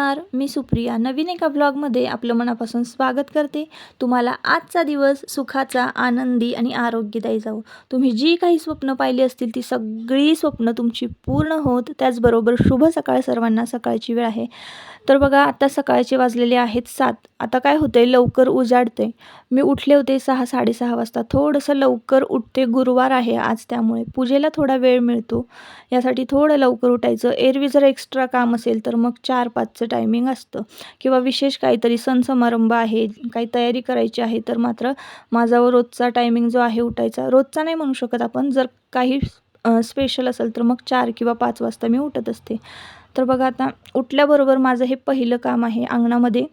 नमस्कार मी सुप्रिया. नवीन एका ब्लॉगमध्ये आपलं मनापासून स्वागत करते. तुम्हाला आजचा दिवस सुखाचा आनंदी आणि आरोग्यदायी जावो. तुम्ही जी काही स्वप्न पाहिली असतील ती सगळी स्वप्न तुमची पूर्ण होत त्याचबरोबर शुभ सकाळ सर्वांना सकाळची वेळ आहे. तर बघा आता सकाळचे वाजलेले आहेत सात. आता काय होतंय? लवकर उजाडते मी उठले होते सहा साडेसहा वाजता. थोडंसं लवकर उठते. गुरुवार आहे आज त्यामुळे पूजेला थोडा वेळ मिळतो. यासाठी थोडं लवकर उठायचं. एरवी जर एक्स्ट्रा काम असेल तर मग चार पाचचं टायमिंग असतं. किंवा विशेष काहीतरी सण समारंभ आहे काही तयारी करायची आहे तर मात्र माझा रोजचा टायमिंग जो आहे उठायचा रोजचा नाही म्हणू शकत आपण. जर काही स्पेशल असेल तर मग चार किंवा पाच वाजता मी उठत असते. तर बघा आता उठल्याबरोबर माझं हे पहिलं काम आहे अंगणामध्ये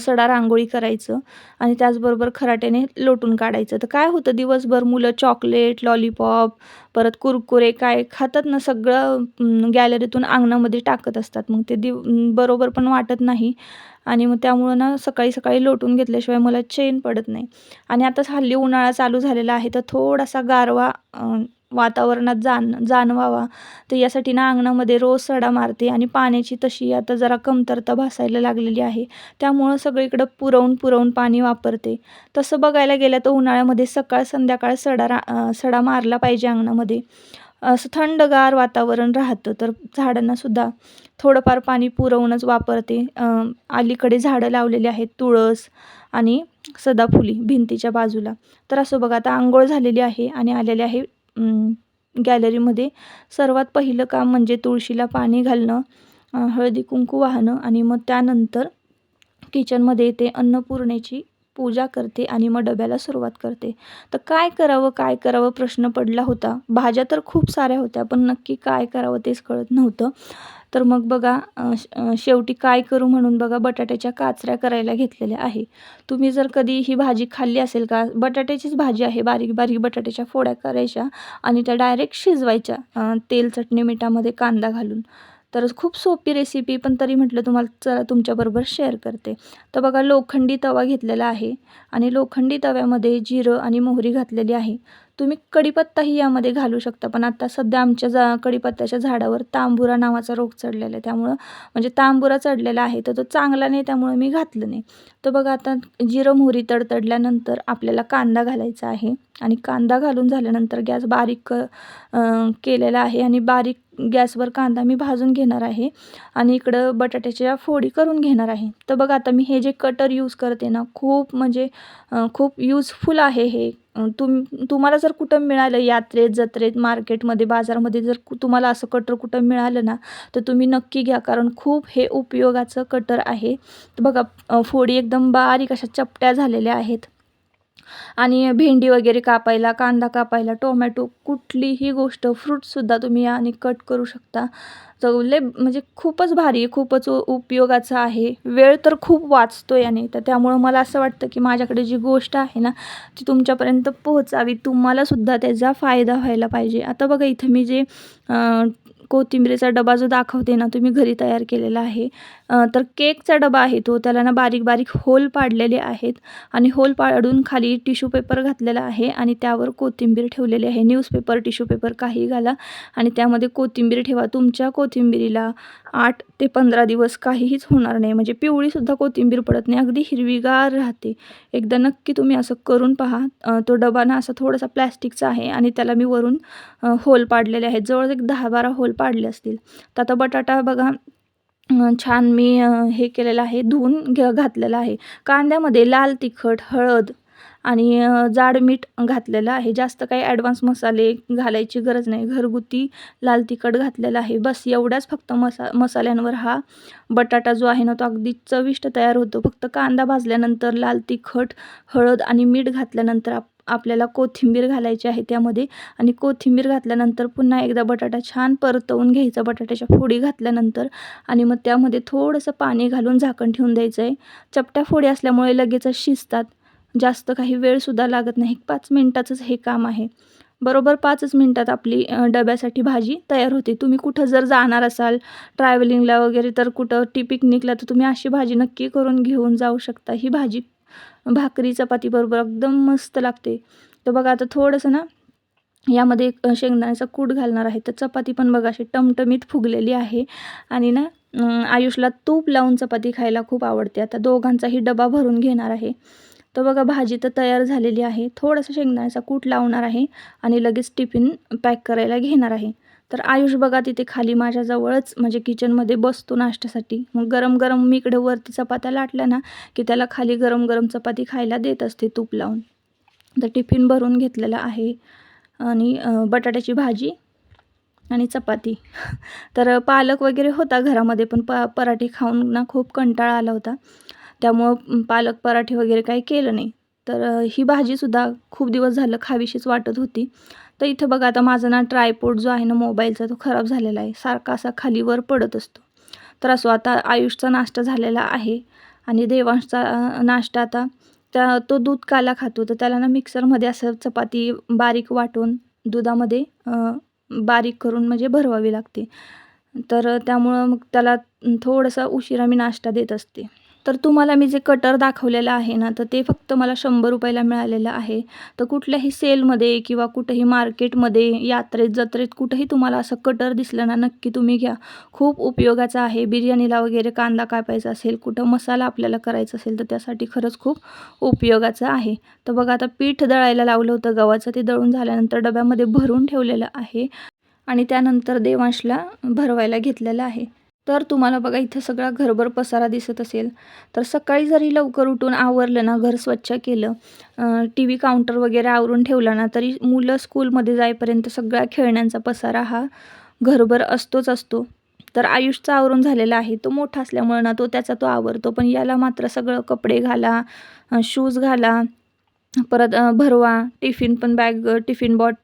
सडा रांगोळी करायचं आणि त्याचबरोबर खराट्याने लोटून काढायचं. तर काय होतं दिवसभर मुलं चॉकलेट लॉलीपॉप परत कुरकुरे काय खातात ना सगळं गॅलरीतून अंगणामध्ये टाकत असतात. मग ते दिव बरोबर पण वाटत नाही आणि मग त्यामुळं ना सकाळी सकाळी लोटून घेतल्याशिवाय मला चेन पडत नाही. आणि आताच हल्ली उन्हाळा चालू झालेला आहे तर थोडासा गारवा वातावरणात जाण जाणवावा. तर यासाठी ना अंगणामध्ये रोज सडा मारते आणि पाण्याची तशी आता जरा कमतरता भासायला लागलेली आहे. त्यामुळं सगळीकडं पुरवून पुरवून पाणी वापरते. तसं बघायला गेलं तर उन्हाळ्यामध्ये सकाळ संध्याकाळ सडा रा सडा मारला पाहिजे अंगणामध्ये. असं थंडगार वातावरण राहतं तर झाडांनासुद्धा थोडंफार पाणी पुरवूनच वापरते. अलीकडे झाडं लावलेली आहेत तुळस आणि सदाफुली भिंतीच्या बाजूला. तर असं बघा आता आंघोळ झालेली आहे आणि आलेले आहे गॅलरीमध्ये सर्वात पहिलं काम म्हणजे तुळशीला पाणी घालणं हळदी कुंकू वाहणं आणि मग त्यानंतर किचनमध्ये येते अन्नपूर्णेची पूजा करते आणि मग डब्याला सुरुवात करते. तर काय करावं काय करावं प्रश्न पडला होता. भाज्या तर खूप साऱ्या होत्या पण नक्की काय करावं तेच कळत नव्हतं. तर मग बघा शेवटी काय करू म्हणून बघा बटाट्याच्या काचऱ्या करायला घेतलेल्या आहे. तुम्ही जर कधी ही भाजी खाल्ली असेल का बटाट्याचीच भाजी आहे बारीक बारीक बटाट्याच्या फोड्या करायच्या आणि त्या डायरेक्ट शिजवायच्या तेल चटणी मिठामध्ये कांदा घालून. तर खूप सोपी रेसिपी पण तरी म्हटलं तुम्हाला चला तुमच्याबरोबर शेअर करते. तर बघा लोखंडी तवा घेतलेला आहे आणि लोखंडी तव्यामध्ये जिरं आणि मोहरी घातलेली आहे. तुम्ही कडीपत्ताही यामध्ये घालू शकता. पण आता सध्या आमच्या जा कढीपत्त्याच्या झाडावर तांबुरा नावाचा रोग चढलेला आहे. त्यामुळं म्हणजे तांबुरा चढलेला आहे तर तो चांगला नाही त्यामुळे मी घातलं नाही. तर बघा आता जिरं मोहरी तडतडल्यानंतर आपल्याला कांदा घालायचा आहे. आणि कांदा घालून झाल्यानंतर गॅस बारीक केलेला आहे. आणि बारीक गॅसवर कांदा मी भाजून घेणार आहे आणि इकडं बटाट्याच्या फोडी करून घेणार आहे. तर बघा आता मी हे जे कटर यूज करते ना खूप म्हणजे खूप यूजफुल आहे हे. तुम तुम्हाला जर कुठं मिळालं यात्रेत जत्रेत मार्केटमध्ये बाजारमध्ये जर तुम्हाला असं कटर कुठं मिळालं ना तर तुम्ही नक्की घ्या कारण खूप हे उपयोगाचं कटर आहे. तर बघा फोडी एकदम बारीक अशा चपट्या झालेल्या आहेत. आणि भेंडी वगैरे कापायला कांदा कापायला टोमॅटो कुठलीही गोष्ट फ्रूटसुद्धा तुम्ही आणि कट करू शकता. तर लय म्हणजे खूपच भारी खूपच उपयोगाचं आहे. वेळ तर खूप वाचतो याने. तर त्यामुळं मला असं वाटतं की माझ्याकडे जी गोष्ट आहे ना ती तुमच्यापर्यंत पोहोचावी. तुम्हालासुद्धा त्याचा फायदा व्हायला पाहिजे. आता बघा इथं मी जे कोथिंबीरीचा डबा जो दाखवते ना तुम्ही घरी तयार केलेला आहे. तर केकचा डबा आहे तो. त्याला ना बारीक बारीक होल पाडलेले आहेत आणि होल पाडून खाली टिश्यू पेपर घातलेला आहे आणि त्यावर कोथिंबीर ठेवलेली आहे. न्यूजपेपर टिश्यू पेपर काही घाला आणि त्यामध्ये कोथिंबीर ठेवा. तुमच्या कोथिंबीरीला आठ ते पंधरा दिवस काहीहीच होणार नाही. म्हणजे पिवळीसुद्धा कोथिंबीर पडत नाही. अगदी हिरवीगार राहते. एकदा नक्की तुम्ही असं करून पहा. तो डबा ना असा थोडासा प्लॅस्टिकचा आहे आणि त्याला मी वरून होल पाडलेले आहेत. जवळ एक दहा बारा होल पाडले असतील. तर आता बटाटा बघा छान मी हे केलेलं आहे धुवून घे घातलेलं आहे. कांद्यामध्ये लाल तिखट हळद आणि जाड मीठ घातलेलं आहे. जास्त काही ॲडव्हान्स मसाले घालायची गरज नाही. घरगुती लाल तिखट घातलेलं आहे. बस एवढ्याच फक्त मसा मसाल्यांवर हा बटाटा जो आहे ना तो अगदी चविष्ट तयार होतो. फक्त कांदा भाजल्यानंतर लाल तिखट हळद आणि मीठ घातल्यानंतर आप आपल्याला कोथिंबीर घालायची आहे त्यामध्ये आणि कोथिंबीर घातल्यानंतर पुन्हा एकदा बटाटा छान परतवून घ्यायचा. बटाट्याच्या फोडी घातल्यानंतर आणि मग त्यामध्ये थोडंसं पाणी घालून झाकण ठेवून द्यायचं आहे चपट्या फोडी असल्यामुळे लगेचच शिजतात. जास्त काही वेळसुद्धा लागत नाही. पाच मिनटाचंच हे काम आहे. बरोबर पाचच मिनटात आपली डब्यासाठी भाजी तयार होते. तुम्ही कुठं जर जाणार असाल ट्रॅव्हलिंगला वगैरे तर कुठं टी पिकनिकला तर तुम्ही अशी भाजी नक्की करून घेऊन जाऊ शकता. ही भाजी भाकरी चपातीबरोबर एकदम मस्त लागते. तर बघा आता थोडंसं ना यामध्ये शेंगदाण्याचा कूट घालणार आहे. तर चपाती पण बघा अशी टमटमीत फुगलेली आहे. आणि ना आयुषला तूप लावून चपाती खायला खूप आवडते. आता दोघांचाही डबा भरून घेणार आहे. तर बघा भाजी तर तयार झालेली आहे. थोडंसं शेंगदाण्याचा कूट लावणार आहे. आणि लगेच टिफिन पॅक करायला घेणार आहे. तर आयुष बघा तिथे खाली माझ्याजवळच म्हणजे किचनमध्ये बसतो नाश्त्यासाठी. मग गरम गरम मी इकडे वरती चपात्या लाटल्या ना की त्याला खाली गरम गरम चपाती खायला देत असते तूप लावून. तर टिफिन भरून घेतलेला आहे. आणि बटाट्याची भाजी आणि चपाती. तर पालक वगैरे होता घरामध्ये पण प पराठे खाऊन ना खूप कंटाळा आला होता. त्यामुळं पालक पराठे वगैरे काही केलं नाही. तर ही भाजीसुद्धा खूप दिवस झालं खावीशीच वाटत होती. तर इथं बघा आता माझा ना ट्रायपोर्ट जो आहे ना मोबाईलचा तो खराब झालेला आहे. सारखा असा खालीवर पडत असतो. तर असो आता आयुषचा नाश्ता झालेला आहे आणि देवांशचा नाश्ता आता त्या तो दूध काला खातो. तर त्याला ना मिक्सरमध्ये असं चपाती बारीक वाटून दुधामध्ये बारीक करून म्हणजे भरवावी लागते. तर त्यामुळं मग त्याला थोडंसं उशिरा मी नाश्ता देत असते. तर तुम्हाला मी जे कटर दाखवलेलं आहे ना तर ते फक्त मला शंभर रुपयाला मिळालेलं आहे. तर कुठल्याही सेलमध्ये किंवा कुठेही मार्केटमध्ये यात्रेत जत्रेत कुठेही तुम्हाला असं कटर दिसलं ना नक्की तुम्ही घ्या. खूप उपयोगाचं आहे. बिर्याणीला वगैरे कांदा कापायचा असेल कुठं मसाला आपल्याला करायचा असेल तर त्यासाठी खरंच खूप उपयोगाचं आहे. तर बघा आता पीठ दळायला लावलं होतं गव्हाचं ते दळून झाल्यानंतर डब्यामध्ये भरून ठेवलेलं आहे. आणि त्यानंतर देवांशला भरवायला घेतलेलं आहे. तर तुम्हाला बघा इथं सगळा घरभर पसारा दिसत असेल. तर सकाळी जरी लवकर उठून आवरलं ना घर स्वच्छ केलं टी व्ही काउंटर वगैरे आवरून ठेवला ना तरी मुलं स्कूलमध्ये जाईपर्यंत सगळ्या खेळण्यांचा पसारा हा घरभर असतोच असतो. तर आयुषचा आवरून झालेला आहे तो मोठा असल्यामुळं ना तो त्याचा तो आवरतो. पण याला मात्र सगळं कपडे घाला शूज घाला परत भरवा टिफिन पण बॅग टिफिन बॉट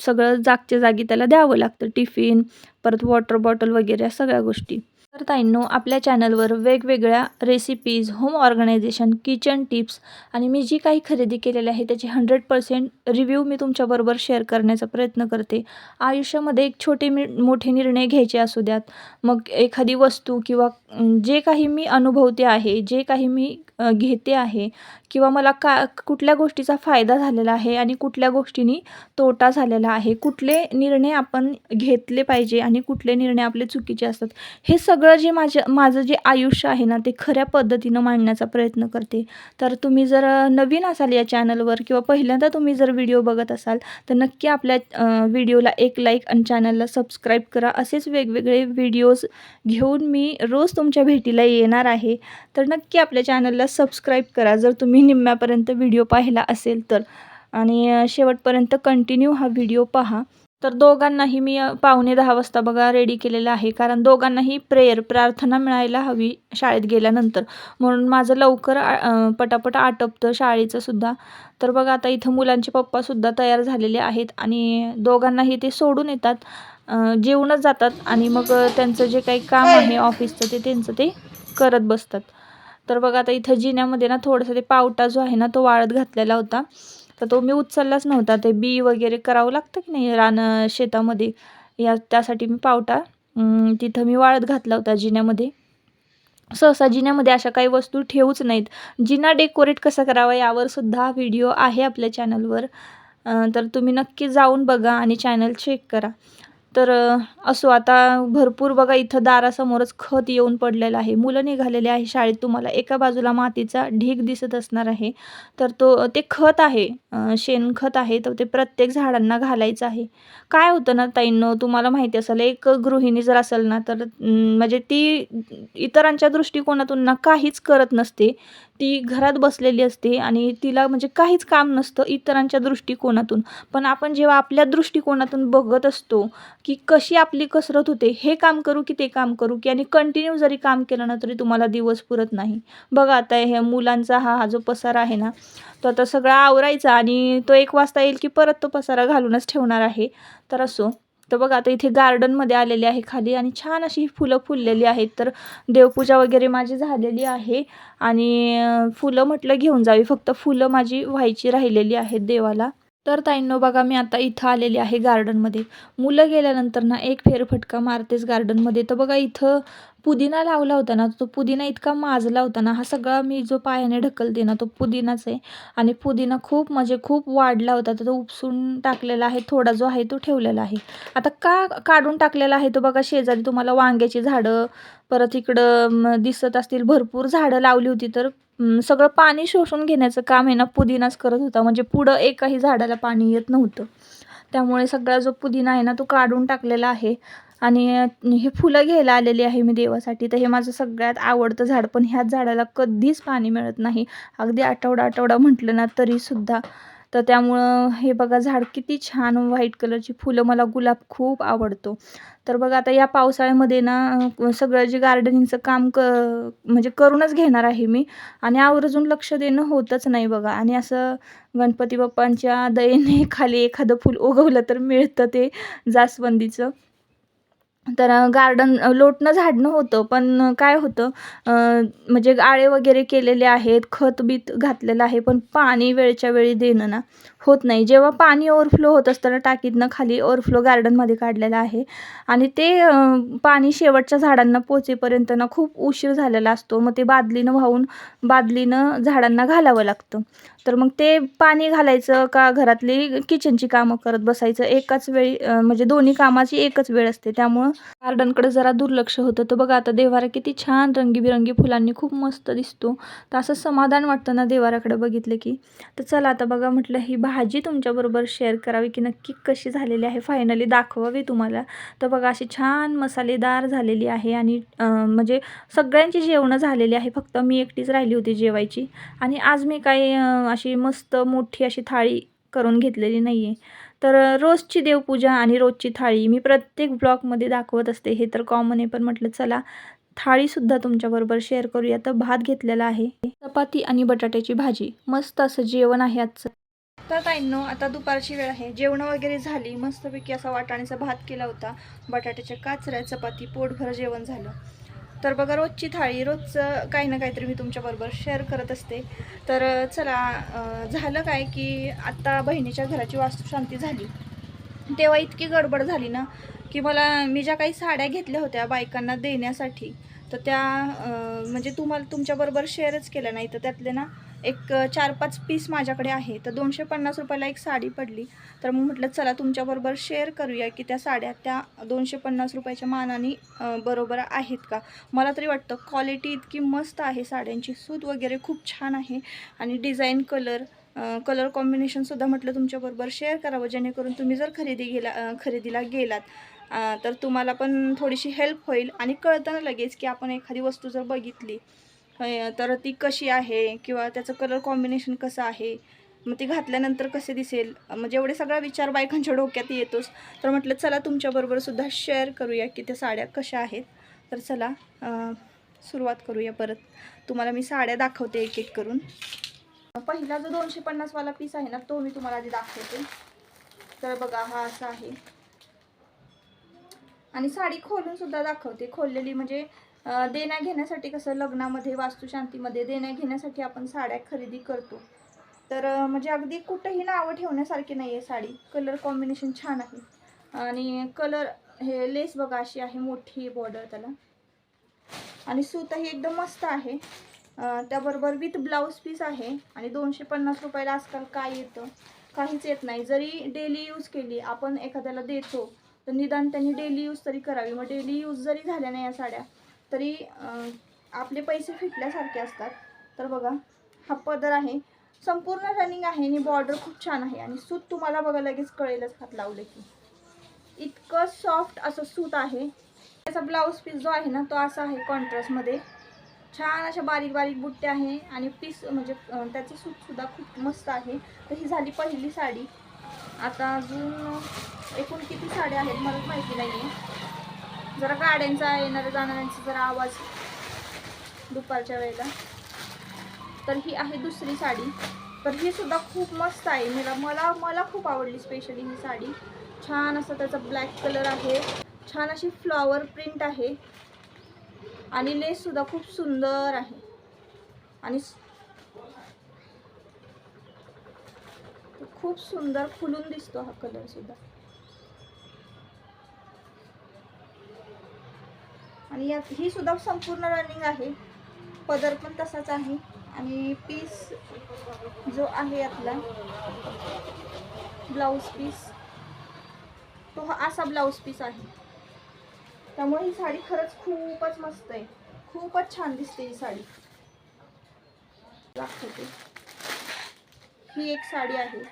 सगळं जागच्या जागी त्याला द्यावं लागतं टिफिन परत वॉटर बॉटल वगैरे या सगळ्या गोष्टी. तर ताईंनो आपल्या चॅनलवर वेगवेगळ्या recipes home organization kitchen tips आणि मी जी काही खरेदी केलेली आहे त्याची हंड्रेड पर्सेंट रिव्ह्यू मी तुमच्याबरोबर शेअर करण्याचा प्रयत्न करते. आयुष्यामध्ये एक छोटे मी मोठे निर्णय घ्यायचे असू द्यात. मग एखादी वस्तू किंवा जे काही मी अनुभवते आहे जे काही मी घेते आहे किंवा मला का कुठल्या गोष्टीचा फायदा झालेला आहे आणि कुठल्या गोष्टींनी तोटा झालेला आहे कुठले निर्णय आपण घेतले पाहिजे आणि कुठले निर्णय आपले चुकीचे असतात हे सगळं जे माझ्या माझं जे आयुष्य आहे ना ते खऱ्या पद्धतीनं मांडण्याचा प्रयत्न करते. तर तुम्ही जर नवीन असाल या चॅनलवर किंवा पहिल्यांदा तुम्ही जर व्हिडिओ बघत असाल तर नक्की आपल्या व्हिडिओला एक लाईक आणि चॅनलला सबस्क्राईब करा. असेच वेगवेगळे व्हिडिओज घेऊन मी रोज तुमच्या भेटीला येणार आहे. तर नक्की आपल्या चॅनलला सबस्क्राईब करा. जर तुम्ही निम्म्यापर्यंत व्हिडिओ पाहिला असेल तर. आणि शेवटपर्यंत कंटिन्यू हा व्हिडिओ पहा. तर दोघांनाही मी पावणे दहा वाजता बघा रेडी केलेलं आहे. कारण दोघांनाही प्रेयर प्रार्थना मिळायला हवी शाळेत गेल्यानंतर. म्हणून माझं लवकर आ- पटापट आटपतं शाळेचं सुद्धा. तर बघा आता इथं मुलांचे पप्पासुद्धा तयार झालेले आहेत. आणि दोघांनाही ते सोडून येतात. जेवूनच जातात. आणि मग त्यांचं जे काही काम आहे ऑफिसचं ते त्यांचं ते करत बसतात. तर बघा आता इथं जिन्यामध्ये ना थोडंसं ते पावटा जो आहे ना तो वाळत घातलेला होता. तर तो मी उचललाच नव्हता. ते बी वगैरे करावं लागतं की नाही रान शेतामध्ये? या त्यासाठी मी पावटा तिथं मी वाळत घातला होता जिन्यामध्ये. सहसा जिन्यामध्ये अशा काही वस्तू ठेवूच नाहीत. जिना डेकोरेट कसा करावा यावर सुद्धा व्हिडिओ आहे आपल्या चॅनलवर तर तुम्ही नक्की जाऊन बघा आणि चॅनल चेक करा. तर असो आता भरपूर बघा इथं दारासमोरच खत येऊन पडलेलं आहे. मुलं निघालेले आहे शाळेत तुम्हाला. एका बाजूला मातीचा ढीग दिसत असणार आहे. तर तो ते खत आहे. शेणखत आहे. तर ते प्रत्येक झाडांना घालायचं आहे. काय होतं ना ताईंनो तुम्हाला माहिती असेल एक गृहिणी जर असेल ना तर म्हणजे ती इतरांच्या दृष्टिकोनातून ना काहीच करत नसते. ती घरात बसलेली असते आणि तिला म्हणजे काहीच काम नसतं इतरांच्या दृष्टिकोनातून. पण आपण जेव्हा आपल्या दृष्टिकोनातून बघत असतो की कशी आपली कसरत होते हे काम करू की ते काम करू की आणि कंटिन्यू जरी काम केलं ना तरी तुम्हाला दिवस पुरत नाही. बघा आता हे मुलांचा हा हा जो पसारा आहे ना तो आता सगळा आवरायचा आणि तो एक वाजता येईल की परत तो पसारा घालूनच ठेवणार आहे. तर असो. तर बघा आता इथे गार्डनमध्ये आलेले आहे खाली आणि छान अशी फुलं फुललेली आहेत. तर देवपूजा वगैरे माझी झालेली आहे आणि फुलं म्हटलं घेऊन जावी. फक्त फुलं माझी व्हायची राहिलेली आहेत देवाला. तर ताईंनो बघा मी आता इथं आलेली आहे गार्डनमध्ये मुलं गेल्यानंतर ना एक फेरफटका मारतेच गार्डनमध्ये तर बघा इथं पुदिना लावला होता ना तो पुदिना इतका माजला होता ना हा सगळा मी जो पायाने ढकलते ना तो पुदिनाच आहे. आणि पुदिना खूप म्हणजे खूप वाढला होता तर तो उपसून टाकलेला आहे थोडा जो आहे तो ठेवलेला आहे. आता का काढून टाकलेला आहे तो बघा शेजारी तुम्हाला वांग्याची झाडं परत इकडं दिसत असतील भरपूर झाडं लावली होती तर सगळं पाणी शोषून घेण्याचं काम आहे ना पुदिनाच करत होता. म्हणजे पुढं एकाही झाडाला पाणी येत नव्हतं. त्यामुळे सगळा जो पुदिना आहे ना तो काढून टाकलेला आहे. आणि हे फुलं घ्यायला आलेली आहे मी देवासाठी. तर हे माझं सगळ्यात आवडतं झाड. पण ह्याच झाडाला कधीच पाणी मिळत नाही. अगदी आठवडा आठवडा म्हटलं ना तरीसुद्धा. तर त्यामुळं हे बघा झाड किती छान व्हाईट कलरची फुलं मला गुलाब खूप आवडतो. तर बघा आता या पावसाळ्यामध्ये ना सगळं जे गार्डनिंगचं काम क म्हणजे करूनच घेणार आहे मी. आणि आवर्जून लक्ष देणं होतच नाही बघा. आणि असं गणपती बाप्पांच्या दयेने खाली एखादं फूल उगवलं तर मिळतं ते जास्वंदीचं. तर गार्डन लोटणं झाडणं होतं पण काय होतं म्हणजे आळे वगैरे केलेले आहेत खत बीत घातलेलं आहे पण पाणी वेळच्या वेळी देणं ना होत नाही. जेव्हा पाणी ओव्हरफ्लो होत असतं ना टाकीतनं खाली ओव्हरफ्लो गार्डनमध्ये काढलेलं आहे आणि ते पाणी शेवटच्या झाडांना पोचेपर्यंत ना खूप उशीर झालेला असतो. मग ते बादलीनं वाहून बादलीनं झाडांना घालावं लागतं. तर मग ते पाणी घालायचं का घरातली किचनची कामं करत बसायचं? एकाच वेळी म्हणजे दोन्ही कामाची एकच वेळ असते. त्यामुळं गार्डनकडे जरा दुर्लक्ष होतं. तर बघा आता देवारा किती छान रंगीबिरंगी फुलांनी खूप मस्त दिसतो. तर असं समाधान वाटतं ना देवाराकडे बघितलं की? तर चला आता बघा म्हटलं ही भाजी तुमच्याबरोबर शेअर करावी की नक्की कशी झालेली आहे? फायनली दाखवावी तुम्हाला. तर बघा अशी छान मसालेदार झालेली आहे आणि म्हणजे सगळ्यांची जेवणं झालेली आहे. फक्त मी एकटीच राहिली होती जेवायची. आणि आज मी काही अशी मस्त मोठी अशी थाळी करून घेतलेली नाही आहे तर रोजची देवपूजा आणि रोजची थाळी मी प्रत्येक ब्लॉगमध्ये दाखवत असते. हे तर कॉमन आहे पण म्हटलं चला थाळीसुद्धा तुमच्याबरोबर शेअर करूया. तर भात घेतलेला आहे. चपाती आणि बटाट्याची भाजी. मस्त असं जेवण आहे आजचं. तर ताईंनो आता दुपारची वेळ आहे. जेवणं वगैरे झाली. मस्तपैकी असा वाटाण्याचा भात केला होता. बटाट्याच्या काचऱ्या चपाती पोटभर जेवण झालं. तर बघा रोजची थाळी रोजचं काही ना काहीतरी मी तुमच्याबरोबर शेअर करत असते. तर चला झालं काय की आत्ता बहिणीच्या घराची वास्तुशांती झाली. तेव्हा इतकी गडबड झाली ना की मला मी ज्या काही साड्या घेतल्या होत्या बायकांना देण्यासाठी तर त्या म्हणजे तुम्हाला तुमच्याबरोबर शेअरच केल्या नाही. तर त्यातले ना एक चार पाच पीस माझ्याकडे आहे. तर दोनशे पन्नास रुपयाला एक साडी पडली. तर मग म्हटलं चला तुमच्याबरोबर शेअर करूया की त्या साड्या त्या दोनशे पन्नास रुपयाच्या मानाने बरोबर आहेत का? मला तरी वाटतं क्वालिटी इतकी मस्त आहे साड्यांची. सूत वगैरे खूप छान आहे. आणि डिझाईन कलर कलर कॉम्बिनेशनसुद्धा म्हटलं तुमच्याबरोबर शेअर करावं. जेणेकरून तुम्ही जर खरेदी गेला खरेदीला गेलात तर तुम्हाला पण थोडीशी हेल्प होईल. आणि कळतं ना लगेच की आपण एखादी वस्तू जर बघितली तर ती कशी आहे किंवा त्याचं कलर कॉम्बिनेशन कसं आहे मग ती घातल्यानंतर कसे दिसेल? म्हणजे एवढे सगळा विचार बायकांच्या डोक्यात येतोच. तर म्हटलं चला तुमच्याबरोबर सुद्धा शेअर करूया की त्या साड्या कशा आहेत. तर चला सुरुवात करूया परत. तुम्हाला मी साड्या दाखवते एक एक करून. पहिला जो दोनशे पन्नासवाला पीस आहे ना तो मी तुम्हाला आधी दाखवते. तर बघा हा असा आहे. आणि साडी खोलून सुद्धा दाखवते. खोललेली म्हणजे देण्या घेण्यासाठी कसं लग्नामध्ये वास्तुशांतीमध्ये देण्या घेण्यासाठी आपण साड्या खरेदी करतो. तर म्हणजे अगदी कुठंही नावं ठेवण्यासारखी नाही आहे साडी. कलर कॉम्बिनेशन छान आहे. आणि कलर हे लेस बघा अशी आहे मोठी बॉर्डर त्याला. आणि सूतही एकदम मस्त आहे. त्याबरोबर विथ ब्लाऊज पीस आहे. आणि दोनशे पन्नास रुपयाला आजकाल काय येतं? काहीच येत नाही. जरी डेली यूज केली आपण एखाद्याला देतो तर निदान त्यांनी डेली यूज तरी करावी. मग डेली यूज जरी झाल्या नाही या साड्या तरी आपले पैसे फिटल्यासारखे असतात. तर बघा हा पदर आहे. संपूर्ण रनिंग आहे आणि बॉर्डर खूप छान आहे. आणि सूत तुम्हाला बघा लगेच कळेलच हात लावले की. इतकं सॉफ्ट असं सूत आहे. त्याचा ब्लाऊज पीस जो आहे ना तो असा आहे कॉन्ट्रास्टमध्ये छान अशा बारीक बारीक बुट्टे आहे. आणि पीस म्हणजे त्याचं सूतसुद्धा खूप मस्त आहे. तर ही झाली पहिली साडी. आता अजून एकूण किती साड्या आहेत मला माहिती नाही आहे जरा गाड्यांचा येणाऱ्या जाणाऱ्यांचा जरा आवाज दुपारच्या वेळेला. तर ही आहे दुसरी साडी. तर ही सुद्धा खूप मस्त आहे. मला मला मला खूप आवडली स्पेशली ही साडी. छान असा त्याचा ब्लॅक कलर आहे. छान अशी फ्लॉवर प्रिंट आहे. आणि लेससुद्धा खूप सुंदर आहे. आणि खूप सुंदर फुलून दिसतो हा कलरसुद्धा आणि यात ही सुद्धा संपूर्ण रनिंग आहे. पदर पण तसाच आहे. आणि पीस जो आहे यातला ब्लाऊज पीस तो हा असा ब्लाऊज पीस आहे. त्यामुळे ही साडी खरंच खूपच मस्त आहे. खूपच छान दिसते ही साडी. दाखवते. ही एक साडी आहे.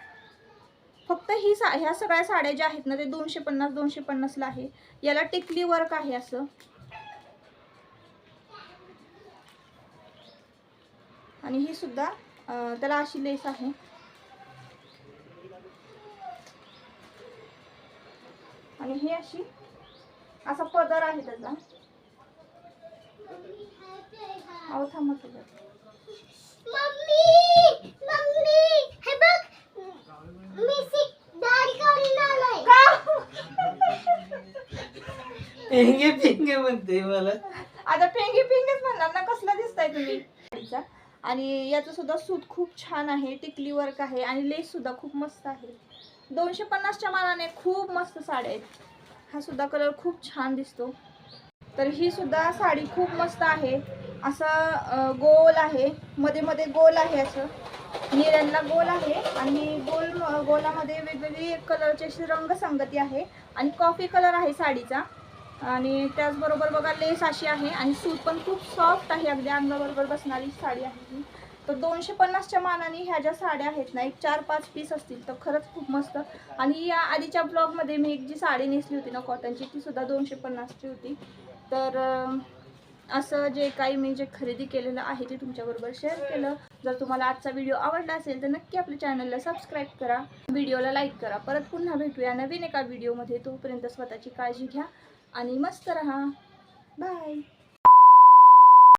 फक्त ही सा ह्या सगळ्या साड्या ज्या आहेत ना ते दोनशे पन्नास दोनशे पन्नासला आहे. याला टिकली वर्क आहे असं. आणि ही सुद्धा अं, त्याला अशी लेस आहे. आणि ही अशी असा पदर आहे त्याचा. अहो थांबा हे पेंगे पेंगे म्हणते मला. आता पेंगी पेंगीच म्हणणार ना कसला दिसताय तुम्ही? आणि याचंसुद्धा सूत खूप छान आहे टिकली वर्क आहे आणि लेससुद्धा खूप मस्त आहे. दोनशे पन्नासच्या मानाने खूप मस्त साड्या आहेत. हा सुद्धा कलर खूप छान दिसतो. तर ही सुद्धा साडी खूप मस्त आहे. असं गोल आहे. मध्ये मध्ये गोल आहे असं. निऱ्यांना गोल आहे आणि गोल गोलामध्ये वेगवेगळी कलरची अशी रंगसंगती आहे. आणि कॉफी कलर आहे साडीचा. आणि त्याचबरोबर बघा लेस अशी आहे आणि सूत पण खूप सॉफ्ट आहे. अगदी अंगाबरोबर बसणारी साडी आहे ही. तर दोनशे पन्नासच्या मानाने ह्या ज्या साड्या आहेत ना एक चार पाच पीस असतील तर खरंच खूप मस्त. आणि या आधीच्या ब्लॉगमध्ये मी एक जी साडी नेसली होती ना कॉटनची ती सुद्धा दोनशे पन्नासची होती. तर असं जे काही मी जे खरेदी केलेलं आहे ते तुमच्याबरोबर शेअर केलं. जर तुम्हाला आजचा व्हिडिओ आवडला असेल तर नक्की आपल्या चॅनलला सबस्क्राईब करा. व्हिडिओला लाईक करा. परत पुन्हा भेटूया नवीन एका व्हिडिओमध्ये तोपर्यंत स्वतःची काळजी घ्या. आणि मस्त रहा. बाय